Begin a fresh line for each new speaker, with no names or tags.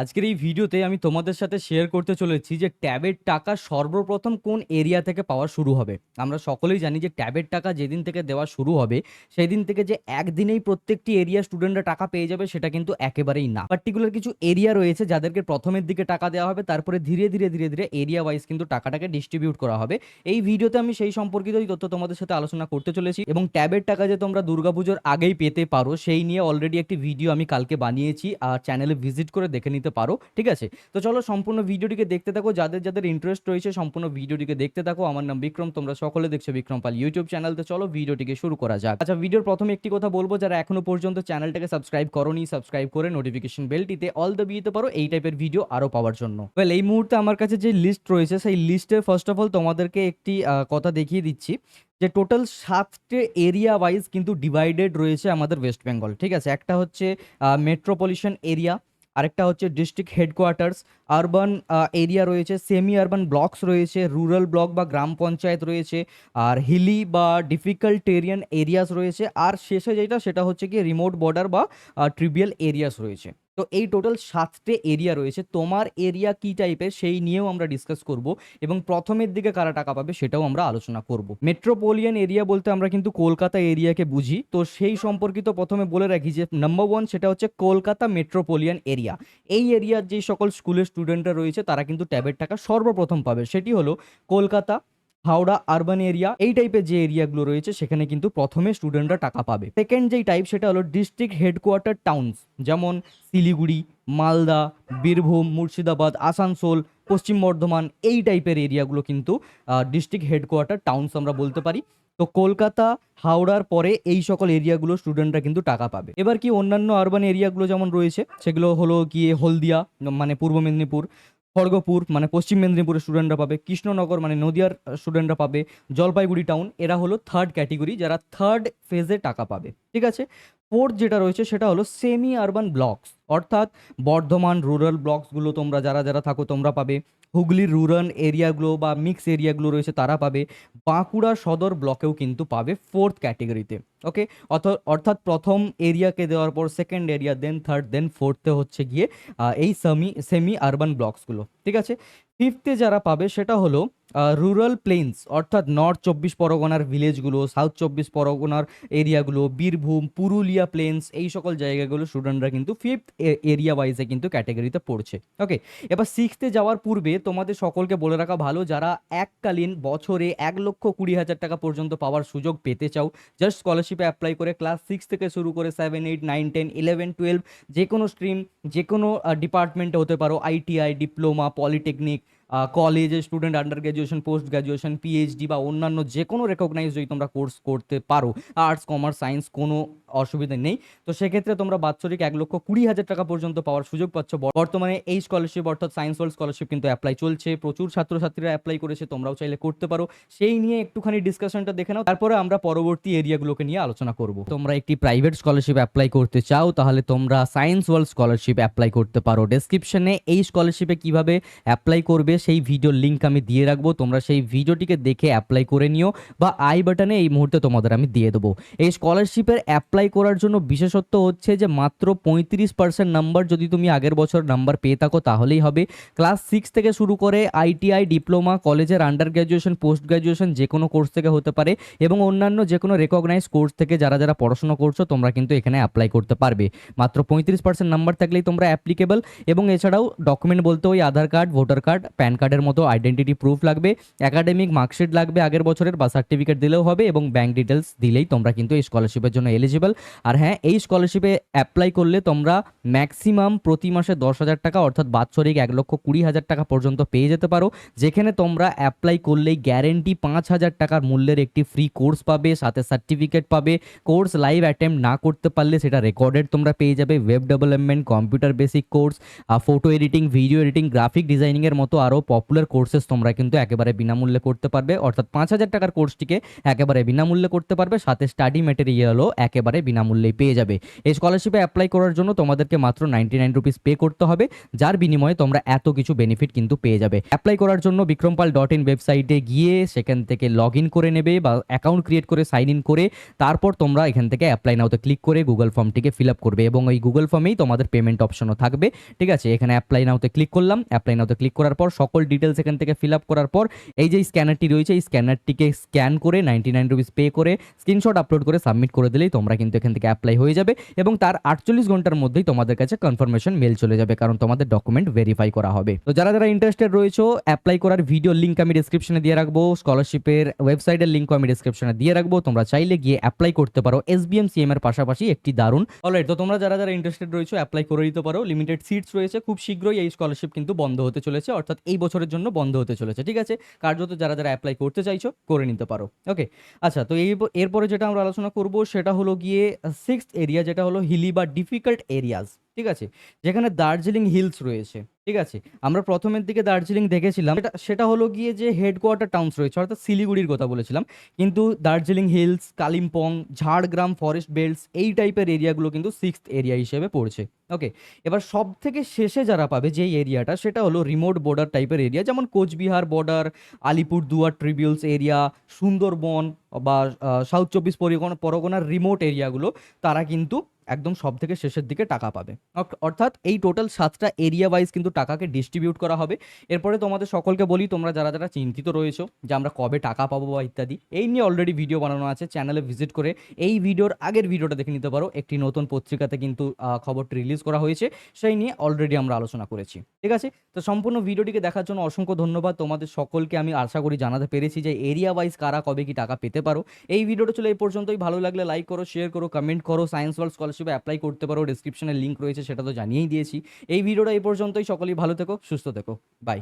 আজকের এই ভিডিওতে আমি তোমাদের সাথে শেয়ার করতে চলেছি যে ট্যাবের টাকা সর্বপ্রথম কোন এরিয়া থেকে পাওয়া শুরু হবে। আমরা সকলেই জানি যে ট্যাবের টাকা যেদিন থেকে দেওয়া শুরু হবে সেই দিন থেকে যে একদিনেই প্রত্যেকটি এরিয়া স্টুডেন্টরা টাকা পেয়ে যাবে সেটা কিন্তু একেবারেই না। পার্টিকুলার কিছু এরিয়া রয়েছে যাদেরকে প্রথমের দিকে টাকা দেওয়া হবে, তারপরে ধীরে ধীরে ধীরে ধীরে এরিয়া ওয়াইজ কিন্তু টাকাটাকে ডিস্ট্রিবিউট করা হবে। এই ভিডিওতে আমি সেই সম্পর্কিতই তথ্য তোমাদের সাথে আলোচনা করতে চলেছি এবং ট্যাবের টাকা যে তোমরা দুর্গাপুজোর আগেই পেতে পারো, সেই নিয়ে অলরেডি একটি ভিডিও আমি কালকে বানিয়েছি, আর চ্যানেলে ভিজিট করে দেখে নিতে পারো, ঠিক আছে? তো চলো সম্পূর্ণ ভিডিওটিকে দেখতে থাকো, যাদের যাদের ইন্টারেস্ট রয়েছে সম্পূর্ণ ভিডিওটিকে দেখতে থাকো। আমার নাম বিক্রম, তোমরা সকলে দেখছ বিক্রম পাল ইউটিউব চ্যানেল তো চলো ভিডিওটিকে শুরু করা যাক। আচ্ছা ভিডিওর প্রথমে একটি কথা বলব, যারা এখনও পর্যন্ত চ্যানেলটাকে সাবস্ক্রাইব করোনি সাবস্ক্রাইব করে নোটিফিকেশন বেলটিতে অল দ্য বিয়েতে পারো এই টাইপের ভিডিও আরও পাওয়ার জন্য। ওয়েল এই মুহূর্তে আমার কাছে যে লিস্ট রয়েছে, সেই লিস্টে ফার্স্ট অফ অল তোমাদেরকে একটি কথা দেখিয়ে দিচ্ছি, যে টোটাল সাতটে এরিয়া ওয়াইজ কিন্তু ডিভাইডেড রয়েছে আমাদের ওয়েস্ট বেঙ্গল ঠিক আছে? একটা হচ্ছে মেট্রোপলিশন এরিয়া আরেকটা হচ্ছে ডিস্ট্রিক্ট হেডকোয়ার্টার্স আরবান এরিয়া রয়েছে সেমি আরবান ব্লকস রয়েছে রুরাল ব্লক বা গ্রাম পঞ্চায়েত রয়েছে, আর হিলি বা ডিফিকাল্ট এরিয়ান এরিয়াস রয়েছে, আর শেষে যেটা, সেটা হচ্ছে কি রিমোট বর্ডার বা ট্রিবিয়াল এরিয়াস রয়েছে। তো এই টোটাল সাতটে এরিয়া রয়েছে। তোমার এরিয়া কি টাইপের সেই নিয়েও আমরা ডিসকাস করব এবং প্রথমের দিকে কারা টাকা পাবে সেটাও আমরা আলোচনা করব। মেট্রোপলিয়ান এরিয়া বলতে আমরা কিন্তু কলকাতা এরিয়াকে বুঝি। তো সেই সম্পর্কিত প্রথমে বলে রাখি যে নাম্বার ওয়ান সেটা হচ্ছে কলকাতা মেট্রোপলিয়ান এরিয়া এই এরিয়ার যে সকল স্কুলের স্টুডেন্টরা রয়েছে তারা কিন্তু ট্যাবের টাকা সর্বপ্রথম পাবে। সেটি হলো কলকাতা হাওড়া আরবান এরিয়া এই টাইপের যে এরিয়াগুলো রয়েছে, সেখানে কিন্তু প্রথমে স্টুডেন্টরা টাকা পাবে। সেকেন্ড যেই টাইপ সেটা হলো ডিস্ট্রিক্ট হেডকোয়ার্টার টাউনস যেমন শিলিগুড়ি, মালদা, বীরভূম, মুর্শিদাবাদ, আসানসোল, পশ্চিম বর্ধমান, এই টাইপের এরিয়াগুলো কিন্তু ডিস্ট্রিক্ট হেডকোয়ার্টার টাউনস আমরা বলতে পারি। তো কলকাতা, হাওড়ার পরে এই সকল এরিয়াগুলো স্টুডেন্টরা কিন্তু টাকা পাবে। এবার কি অন্যান্য আরবান এরিয়াগুলো যেমন রয়েছে, সেগুলো হলো গিয়ে হলদিয়া মানে পূর্ব মেদিনীপুর খড়গপুর মানে পশ্চিম মেদিনীপুরের স্টুডেন্টরা পাবে, কৃষ্ণনগর মানে নদিয়ার স্টুডেন্টরা পাবে, জলপাইগুড়ি টাউন এরা হলো থার্ড ক্যাটেগরি যারা থার্ড ফেজে টাকা পাবে, ঠিক আছে? ফোর্থ যেটা রয়েছে সেটা হলো সেমি আরবান ব্লকস অর্থাৎ বর্ধমান রুরাল ব্লকসগুলো তোমরা, যারা যারা থাকো, তোমরা পাবে। হুগলির রুরাল এরিয়াগুলো বা মিক্স এরিয়াগুলো রয়েছে তারা পাবে। বাঁকুড়া সদর ব্লকেও কিন্তু পাবে ফোর্থ ক্যাটেগরিতে ওকে অর্থাৎ প্রথম এরিয়াকে দেওয়ার পর second area then third then ফোর্থে হচ্ছে গিয়ে এই সেমি সেমি আরবান ব্লকসগুলো ঠিক আছে? ফিফথে যারা পাবে সেটা হলো রুরাল প্লেন্স অর্থাৎ নর্থ চব্বিশ পরগনার ভিলেজগুলো সাউথ চব্বিশ পরগনার এরিয়াগুলো বীরভূম, পুরুলিয়া প্লেন্স এই সকল জায়গাগুলো স্টুডেন্টরা কিন্তু ফিফথ এরিয়া ওয়াইজে কিন্তু ক্যাটাগরিতে পড়ছে। ওকে এবার সিক্সথে যাওয়ার পূর্বে তোমাদের সকলকে বলে রাখা ভালো, যারা এককালীন বছরে এক লক্ষ কুড়ি হাজার টাকা পর্যন্ত পাওয়ার সুযোগ পেতে চাও জাস্ট স্কলারশিপে অ্যাপ্লাই করে ক্লাস সিক্স থেকে শুরু করে seven eight nine ten eleven twelve যে কোনো স্ট্রিম যে কোনো ডিপার্টমেন্টে হতে পারো আইটিআই ডিপ্লোমা পলিটেকনিক কলেজে student under graduation post graduation PhD বা অন্যান্য যে কোনো রেকগনাইজ যদি তোমরা কোর্স করতে পারো আর্টস কমার্স সায়েন্স কোনো অসুবিধা নেই। তো সেক্ষেত্রে তোমরা বাৎসরিক এক লক্ষ কুড়ি হাজার টাকা পর্যন্ত পাওয়ার সুযোগ পাচ্ছ। বর্তমানে এই স্কলারশিপ অর্থাৎ সায়েন্স ওয়ার্ল্ড স্কলারশিপ কিন্তু অ্যাপ্লাই চলছে। প্রচুর ছাত্রছাত্রীরা অ্যাপ্লাই করেছে, তোমরাও চাইলে করতে পারো। সেই নিয়ে একটুখানি ডিসকাশনটা দেখে নাও। তারপরে আমরা পরবর্তী এরিয়াগুলোকে নিয়ে আলোচনা করব। তোমরা একটি প্রাইভেট স্কলারশিপ অ্যাপ্লাই করতে চাও, তাহলে তোমরা সায়েন্স ওয়ার্ল্ড স্কলারশিপ অ্যাপ্লাই করতে পারো। ডেসক্রিপশনে এই স্কলারশিপে কীভাবে অ্যাপ্লাই করবে, সেই ভিডিওর লিঙ্ক আমি দিয়ে রাখব। তোমরা সেই ভিডিওটিকে দেখে অ্যাপ্লাই করে নিও বা আই বাটনে এই মুহূর্তে তোমাদের আমি দিয়ে দেবো। এই স্কলারশিপের অ্যাপ্লাই করার জন্য বিশেষত্ব হচ্ছে যে মাত্র পঁয়ত্রিশ পার্সেন্ট নাম্বার যদি তুমি আগের বছর নাম্বার পেয়ে থাকো, তাহলেই হবে। ক্লাস সিক্স থেকে শুরু করে আইটিআই ডিপ্লোমা কলেজের আন্ডার গ্র্যাজুয়েশন পোস্ট গ্র্যাজুয়েশন যে কোনো কোর্স থেকে হতে পারে এবং অন্যান্য যে কোনো রেকগনাইজ কোর্স থেকে যারা যারা পড়াশোনা করছ, তোমরা কিন্তু এখানে অ্যাপ্লাই করতে পারবে। মাত্র পঁয়ত্রিশ পার্সেন্ট নাম্বার থাকলেই তোমরা অ্যাপ্লিকেবল এবং এছাড়াও ডকুমেন্ট বলতে ওই Aadhaar card voter card PAN কার্ডের মতো আইডেন্টিটি প্রুফ লাগবে। একাডেমিক মার্কশিট লাগবে আগের বছরের, বা সার্টিফিকেট দিলেও হবে এবং ব্যাংক ডিটেলস দিলেই তোমরা কিন্তু এই স্কলারশিপের জন্য এলিজিবল আর হ্যাঁ এই স্কলারশিপে অ্যাপ্লাই করলে তোমরা ম্যাক্সিমাম প্রতি মাসে দশ হাজার টাকা, অর্থাৎ বাৎসরিক এক লক্ষ কুড়ি হাজার টাকা পর্যন্ত পেয়ে যেতে পারো। যেখানে তোমরা অ্যাপ্লাই করলেই গ্যারেন্টি পাঁচ হাজার টাকার মূল্যের একটি ফ্রি কোর্স পাবে, সাথে সার্টিফিকেট পাবে। কোর্স লাইভ অ্যাটেম্প না করতে পারলে সেটা রেকর্ডেড তোমরা পেয়ে যাবে। Web development computer basic course photo editing video editing graphic ডিজাইনিংয়ের মতো আরও পপুলার কোর্সেস তোমরা কিন্তু একেবারে বিনামূল্যে করতে পারবে। অর্থাৎ পাঁচ হাজার টাকার কোর্সটিকে একেবারে বিনামূল্যে করতে পারবে। সাথে স্টাডি ম্যাটেরিয়ালও একেবারে বিনামূল্যেই পেয়ে যাবে। এই স্কলারশিপে অ্যাপ্লাই করার জন্য তোমাদেরকে মাত্র নাইনটি নাইন রুপিস পে করতে হবে, যার বিনিময়ে তোমরা এত কিছু বেনিফিট কিন্তু পেয়ে যাবে। অ্যাপ্লাই করার জন্য বিক্রমপাল ডট ইন ওয়েবসাইটে গিয়ে সেখান থেকে লগ ইন করে নেবে বা অ্যাকাউন্ট ক্রিয়েট করে সাইন ইন করে, তারপর তোমরা এখান থেকে অ্যাপ্লাই নাওতে ক্লিক করে গুগল ফর্মটিকে ফিল আপ করবে এবং ওই গুগল ফর্মেই তোমাদের পেমেন্ট অপশনও থাকবে। ঠিক আছে, এখানে অ্যাপ্লাই নাওতে ক্লিক করলাম অ্যাপ্লাই নাওতে ক্লিক করার পর সকল ডিটেলস এখান থেকে ফিল আপ করার পর এই যে স্ক্যানারটি রয়েছে, এই স্ক্যানারটিকে স্ক্যান করে নাইনটি নাইন রুপিস পে করে স্ক্রিনশট আপলোড করে সাবমিট করে দিলেই তোমরা কিন্তু এখান থেকে অ্যাপ্লাই হয়ে যাবে এবং তার আটচল্লিশ ঘণ্টার মধ্যেই তোমাদের কাছে কনফার্মেশন মেল চলে যাবে, কারণ তোমাদের ডকুমেন্ট ভেরিফাই করা হবে। তো যারা যারা ইন্টারেস্টেড রয়েছে অ্যাপ্লাই করার ভিডিও লিঙ্ক আমি ডিসক্রিপশনে দিয়ে রাখব স্কলারশিপের ওয়েবসাইটের লিঙ্কও আমি ডিসক্রিপশনে দিয়ে রাখব, তোমরা চাইলে গিয়ে অ্যাপ্লাই করতে পারো এসবিএম সিএম এর পাশাপাশি একটি দারুণ অলরাইট তো তোমরা যারা যারা ইন্টারেস্টেড রয়েছে অ্যাপ্লাই করে দিতে পারো লিমিটেড সিটস রয়েছে, খুব শীঘ্রই এই স্কলারশিপ কিন্তু বন্ধ হতে চলেছে, অর্থাৎ এই বছরের জন্য বন্ধ হতে চলেছে, ঠিক আছে? কার্যত যারা যারা অ্যাপ্লাই করতে চাইছো, করে নিতে পারো ওকে আচ্ছা তো এই এরপরে যেটা আমরা আলোচনা করব, সেটা হলো গিয়ে সিক্স এরিয়া যেটা হলো হিলি বা ডিফিকাল্ট এরিয়াজ ঠিক আছে? যেখানে দার্জিলিং হিলস রয়েছে। ঠিক আছে? আমরা প্রথমের দিকে দার্জিলিং দেখেছিলাম। সেটা সেটা হলো গিয়ে যে হেডকোয়ার্টার টাউন্স রয়েছে, অর্থাৎ শিলিগুড়ির কথা বলেছিলাম। কিন্তু Darjeeling hills Kalimpong, Jhargram forest belts এই টাইপের এরিয়াগুলো কিন্তু সিক্সথ এরিয়া হিসেবে পড়ছে। ওকে এবার সব থেকে শেষে যারা পাবে যেই এরিয়াটা সেটা হলো রিমোট বর্ডার টাইপের এরিয়া যেমন কোচবিহার বর্ডার আলিপুর দুয়ার ট্রিবিউলস এরিয়া সুন্দরবন বা সাউথ চব্বিশ পরগনা, পরগনার রিমোট এরিয়াগুলো তারা কিন্তু একদম সব থেকে শেষের দিকে টাকা পাবে। অর্থাৎ এই টোটাল সাতটা এরিয়া ওয়াইজ কিন্তু টাকাকে ডিস্ট্রিবিউট করা হবে। এরপরে তোমাদের সকলকে বলি, তোমরা যারা যারা চিন্তিত রয়েছো যে আমরা কবে টাকা পাবো বা ইত্যাদি, এই নিয়ে অলরেডি ভিডিও বানানো আছে। চ্যানেলে ভিজিট করে এই ভিডিওর আগের ভিডিওটা দেখে নিতে পারো। একটি নতুন পত্রিকাতে কিন্তু খবরটি রিলিজ করা হয়েছে। সেই নিয়ে অলরেডি আমরা আলোচনা করেছি। ঠিক আছে? তো সম্পূর্ণ ভিডিওটিকে দেখার জন্য অসংখ্য ধন্যবাদ। তোমাদের সকলকে আমি আশা করি জানাতে পেরেছি যে এরিয়া ওয়াইজ কারা কবে কি টাকা পেতে পারো। এই ভিডিওটা চলে এই পর্যন্তই। ভালো লাগলে লাইক করো শেয়ার করো কমেন্ট করো সায়েন্স ওয়ার্ল্ড স্কলারশিপে অ্যাপ্লাই করতে পারো ডিসক্রিপশনে লিঙ্ক রয়েছে, সেটা তো জানিয়েই দিয়েছি। এই ভিডিওটা এই পর্যন্তই, সকলেই ভালো থেকো, সুস্থ থেকো বাই